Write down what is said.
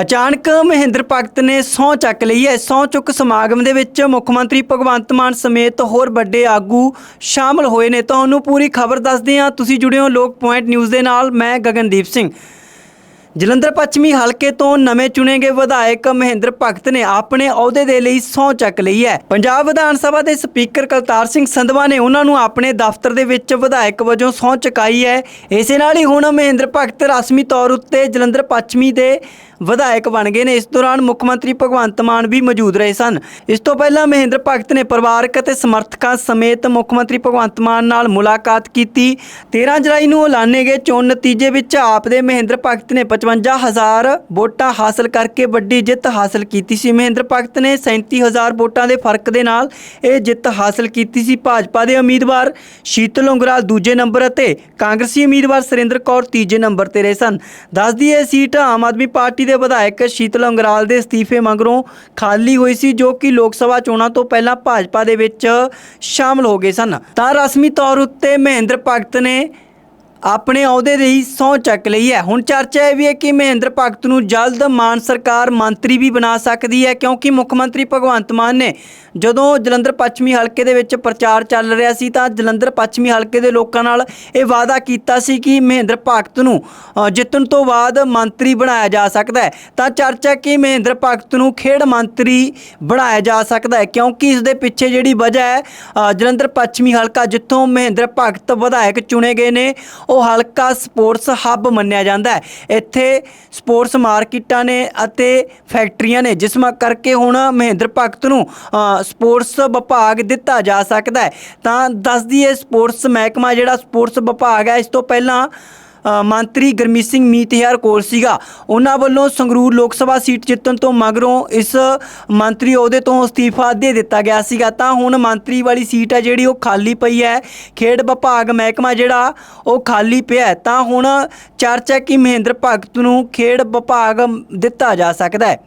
ਅਚਾਨਕ ਮਹਿੰਦਰ ਭਗਤ ਨੇ ਸਹੁੰ ਚੱਕ ਲਈ ਹੈ। ਸਹੁੰ ਚੁੱਕ ਸਮਾਗਮ ਦੇ ਵਿੱਚ ਮੁੱਖ ਮੰਤਰੀ ਭਗਵੰਤ ਮਾਨ ਸਮੇਤ ਹੋਰ ਵੱਡੇ ਆਗੂ ਸ਼ਾਮਲ ਹੋਏ ਨੇ। ਤੁਹਾਨੂੰ ਪੂਰੀ ਖਬਰ ਦੱਸਦੇ ਹਾਂ। ਤੁਸੀਂ ਜੁੜੇ ਹੋ ਲੋਕ ਪੁਆਇੰਟ ਨਿਊਜ਼ ਦੇ ਨਾਲ। ਮੈਂ ਗਗਨਦੀਪ ਸਿੰਘ। ਜਲੰਧਰ ਪੱਛਮੀ ਹਲਕੇ ਤੋਂ ਨਵੇਂ ਚੁਣੇ ਗਏ ਵਿਧਾਇਕ ਮਹਿੰਦਰ ਭਗਤ ਨੇ ਆਪਣੇ ਅਹੁਦੇ ਦੇ ਲਈ ਸਹੁੰ ਚੱਕ ਲਈ ਹੈ। ਪੰਜਾਬ ਵਿਧਾਨ ਸਭਾ ਦੇ ਸਪੀਕਰ ਕਲਤਾਰ ਸਿੰਘ ਸੰਧਵਾ ਨੇ ਉਹਨਾਂ ਨੂੰ ਆਪਣੇ ਦਫ਼ਤਰ ਦੇ ਵਿੱਚ ਵਿਧਾਇਕ ਵਜੋਂ ਸਹੁੰ ਚੁਕਾਈ ਹੈ। ਇਸੇ ਨਾਲ ਹੀ ਹੁਣ ਮਹਿੰਦਰ ਭਗਤ ਰਸਮੀ ਤੌਰ ਉੱਤੇ ਜਲੰਧਰ ਪੱਛਮੀ ਦੇ ਵਿਧਾਇਕ ਬਣ ਗਏ ਨੇ। ਇਸ ਦੌਰਾਨ ਮੁੱਖ ਮੰਤਰੀ ਭਗਵੰਤ ਮਾਨ ਵੀ ਮੌਜੂਦ ਰਹੇ ਸਨ। ਇਸ ਤੋਂ ਪਹਿਲਾਂ ਮਹਿੰਦਰ ਭਗਤ ਨੇ ਪਰਿਵਾਰਕ ਅਤੇ ਸਮਰਥਕਾਂ ਸਮੇਤ ਮੁੱਖ ਮੰਤਰੀ ਭਗਵੰਤ ਮਾਨ ਨਾਲ ਮੁਲਾਕਾਤ ਕੀਤੀ। 13 ਜੁਲਾਈ ਨੂੰ ਐਲਾਨੇ ਗਏ ਚੋਣ ਨਤੀਜੇ ਵਿੱਚ ਆਪ ਦੇ ਮਹਿੰਦਰ ਭਗਤ ਨੇ 55000 ਵੋਟਾਂ ਹਾਸਲ ਕਰਕੇ ਵੱਡੀ ਜਿੱਤ ਹਾਸਲ ਕੀਤੀ ਸੀ। ਮਹਿੰਦਰ ਭਗਤ ਨੇ 37000 ਵੋਟਾਂ ਦੇ ਫ਼ਰਕ ਦੇ ਨਾਲ ਇਹ ਜਿੱਤ ਹਾਸਲ ਕੀਤੀ ਸੀ। ਭਾਜਪਾ ਦੇ ਉਮੀਦਵਾਰ ਸ਼ੀਤਲ ਉਂਗਰਾਲ ਦੂਜੇ ਨੰਬਰ ਅਤੇ ਕਾਂਗਰਸੀ ਉਮੀਦਵਾਰ ਸੁਰਿੰਦਰ ਕੌਰ ਤੀਜੇ ਨੰਬਰ ਤੇ ਰਹੇ ਸਨ। ਦੱਸਦੀ ਇਹ ਸੀਟ ਆਮ ਆਦਮੀ ਪਾਰਟੀ ਦੇ ਵਿਧਾਇਕ ਸ਼ੀਤਲ ਉਂਗਰਾਲ ਦੇ ਅਸਤੀਫੇ ਮਗਰੋਂ ਖਾਲੀ ਹੋਈ ਸੀ, ਜੋ ਕਿ ਲੋਕ ਸਭਾ ਚੋਣਾਂ ਤੋਂ ਪਹਿਲਾਂ ਭਾਜਪਾ ਦੇ ਵਿੱਚ ਸ਼ਾਮਲ ਹੋ ਗਏ ਸਨ। ਤਾਂ ਰਸਮੀ ਤੌਰ ਉੱਤੇ ਮਹਿੰਦਰ ਭਗਤ ਨੇ ਆਪਣੇ ਅਹੁਦੇ ਲਈ ਸਹੁੰ ਚੱਕ ਲਈ ਹੈ। ਹੁਣ ਚਰਚਾ ਇਹ ਵੀ ਹੈ ਕਿ ਮਹਿੰਦਰ ਭਗਤ ਨੂੰ ਜਲਦ ਮਾਨ ਸਰਕਾਰ ਮੰਤਰੀ ਵੀ ਬਣਾ ਸਕਦੀ ਹੈ, ਕਿਉਂਕਿ ਮੁੱਖ ਮੰਤਰੀ ਭਗਵੰਤ ਮਾਨ ਨੇ ਜਦੋਂ ਜਲੰਧਰ ਪੱਛਮੀ ਹਲਕੇ ਦੇ ਵਿੱਚ ਪ੍ਰਚਾਰ ਚੱਲ ਰਿਹਾ ਸੀ ਤਾਂ ਜਲੰਧਰ ਪੱਛਮੀ ਹਲਕੇ ਦੇ ਲੋਕਾਂ ਨਾਲ ਇਹ ਵਾਅਦਾ ਕੀਤਾ ਸੀ ਕਿ ਮਹਿੰਦਰ ਭਗਤ ਨੂੰ ਜਿੱਤਣ ਤੋਂ ਬਾਅਦ ਮੰਤਰੀ ਬਣਾਇਆ ਜਾ ਸਕਦਾ ਹੈ। ਤਾਂ ਚਰਚਾ ਕਿ ਮਹਿੰਦਰ ਭਗਤ ਨੂੰ ਖੇਡ ਮੰਤਰੀ ਬਣਾਇਆ ਜਾ ਸਕਦਾ ਹੈ, ਕਿਉਂਕਿ ਇਸ ਦੇ ਪਿੱਛੇ ਜਿਹੜੀ ਵਜ੍ਹਾ ਹੈ ਜਲੰਧਰ ਪੱਛਮੀ ਹਲਕਾ ਜਿੱਥੋਂ ਮਹਿੰਦਰ ਭਗਤ ਵਿਧਾਇਕ ਚੁਣੇ ਗਏ ਨੇ ਉਹ ਹਲਕਾ ਸਪੋਰਟਸ ਹੱਬ ਮੰਨਿਆ ਜਾਂਦਾ ਹੈ। ਇੱਥੇ ਸਪੋਰਟਸ ਮਾਰਕੀਟਾਂ ਨੇ ਅਤੇ ਫੈਕਟਰੀਆਂ ਨੇ, ਜਿਸ ਕਰਕੇ ਹੁਣ ਮਹਿੰਦਰ ਭਗਤ ਨੂੰ ਸਪੋਰਟਸ ਵਿਭਾਗ ਦਿੱਤਾ ਜਾ ਸਕਦਾ ਹੈ। ਤਾਂ ਦੱਸਦੀ ਹੈ ਸਪੋਰਟਸ ਮਹਿਕਮਾ ਜਿਹੜਾ ਸਪੋਰਟਸ ਵਿਭਾਗ ਹੈ, ਇਸ ਤੋਂ ਪਹਿਲਾਂ ਮੰਤਰੀ ਗਰਮੀਤ ਸਿੰਘ ਮੀਤਹਿਰ ਕੋਲ ਸੀਗਾ। ਉਹਨਾਂ ਵੱਲੋਂ ਸੰਗਰੂਰ ਲੋਕ ਸਭਾ ਸੀਟ ਜਿੱਤਣ ਤੋਂ ਮਗਰੋਂ ਇਸ ਮੰਤਰੀ ਅਹੁਦੇ ਤੋਂ ਅਸਤੀਫਾ ਦੇ ਦਿੱਤਾ ਗਿਆ ਸੀਗਾ। ਤਾਂ ਹੁਣ ਮੰਤਰੀ ਵਾਲੀ ਸੀਟ ਹੈ ਜਿਹੜੀ, ਉਹ ਖਾਲੀ ਪਈ ਹੈ। ਖੇਡ ਵਿਭਾਗ ਮਹਿਕਮਾ ਜਿਹੜਾ, ਉਹ ਖਾਲੀ ਪਿਆ ਹੈ। ਤਾਂ ਹੁਣ ਚਰਚਾ ਕਿ ਮਹਿੰਦਰ ਭਗਤ ਨੂੰ ਖੇਡ ਵਿਭਾਗ ਦਿੱਤਾ ਜਾ ਸਕਦਾ ਹੈ।